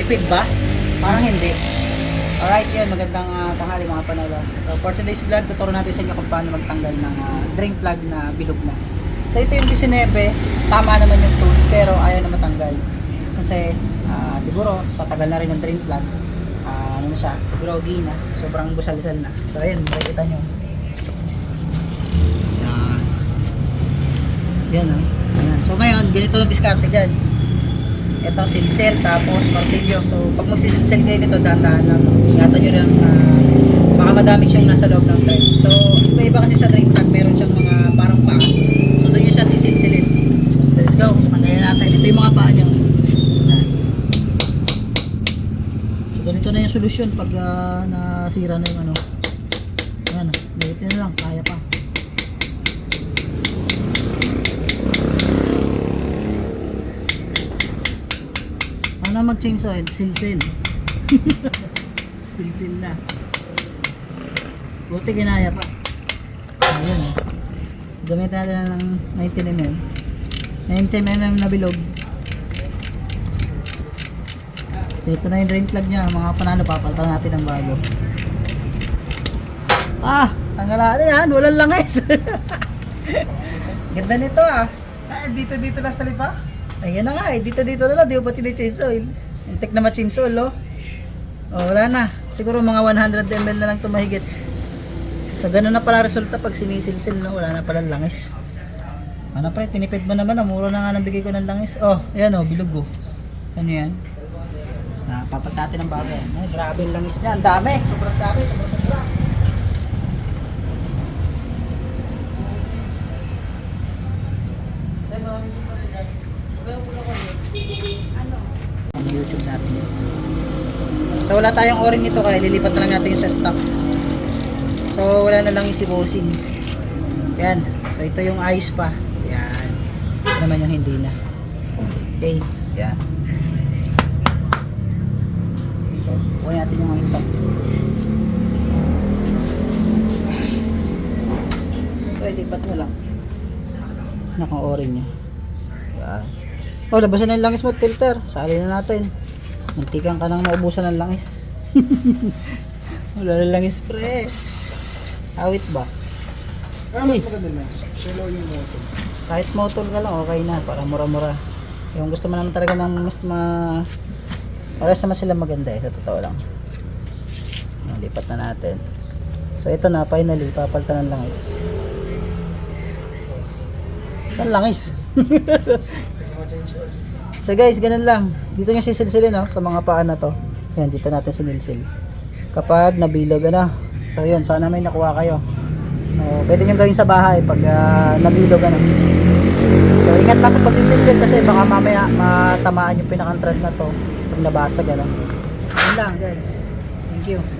tipid ba? Parang hindi. Alright, yun. Magandang ah, tanghali mga panalo. So, for today's vlog, tuturo natin sa inyo kung paano magtanggal ng ah, drain plug na bilog na. So, ito yung 19. Tama naman yung tools, pero ayaw na matanggal. Kasi, ah, siguro, sa tagal na rin ng drain plug, ah, ano na siya, groggy na. Sobrang busal-sal na. So, ayun, makikita nyo. Yan. Yan, oh. Ayan. So, ngayon, ganito lang diskarte dyan ito silsel tapos martilyo so pag magsisilsel kayo nito dahan-dahan lang. Ingatan nyo lang na baka madamage yung nasa loob ng thread so iba iba kasi sa drain plug meron siyang mga parang paa. So doon nyo siya sisilsilin. Let's go. Tanggalin natin. Ito yung mga paa nyo. So ganito na yung solusyon pag ah, nasira na yung ano yan liit na lang kaya pa Ano mag-change oil? Silsil. Silsil na. Buti ginaya pa. Ayun. Gamitin natin na ng 19mm. 90mm na bilog. Ito na yung drain plug niya. Mga panalo, papalitan natin ng bago. Ah! Tanggalaan yan. Walang langis. Ganda nito ah. Ay, dito dito na sa lipa? Ayan na nga eh, dito dito na lang, di ba change oil? Intek na ma-change oil, oh. Oh, wala na. Siguro mga 100 ml na lang ito mahigit. So, ganun na pala resulta pag sinisilsil, no? Wala na pala langis. Ano pre, tinipid mo naman, oh. Mura na nga nang bigay ko ng langis. Oh, ayan oh, bilog oh. Ano yan? Ah, papatate ng bago yan. Ay, grabe yung langis niya. Ang dami. Sobrang dami. Sobrang sobra. Ang YouTube natin. So wala tayong o-ring nito kaya lilipat na lang natin yung sa stock. So wala na lang yung si bossing. Yan. So ito yung ayos pa. Yan. Ito naman yung hindi na. Okay. Yan. So kuha natin yung mga ito. So lipat na lang. Nakang o-ring niya. Yan. Oh, labasan na yung langis mo, filter. Sali na natin. Muntikan ka nang maubusan ng langis. Wala na langis, pre. Awit ba? Ah, mas maganda na. Shallow yung motor. Kahit motor ka lang, okay na. Para mura-mura. Yung gusto mo naman talaga ng mas ma... Pares naman sila maganda eh. Sa totoo lang. Lipat na natin. So, ito na. Finally, papalitan ng langis. Ang langis. So guys, ganun lang. Dito nyo sisilsilin no, sa mga paa na to. Yan, dito natin sinilsil. Kapag nabilog ano. So yun, sana may nakuha kayo. So, pwede nyo gawin sa bahay pag ah, nabilog ano. So ingat na sa pagsisilsil kasi baka mamaya matamaan yung pinakang thread na to pag nabasag ano. Yun lang guys. Thank you.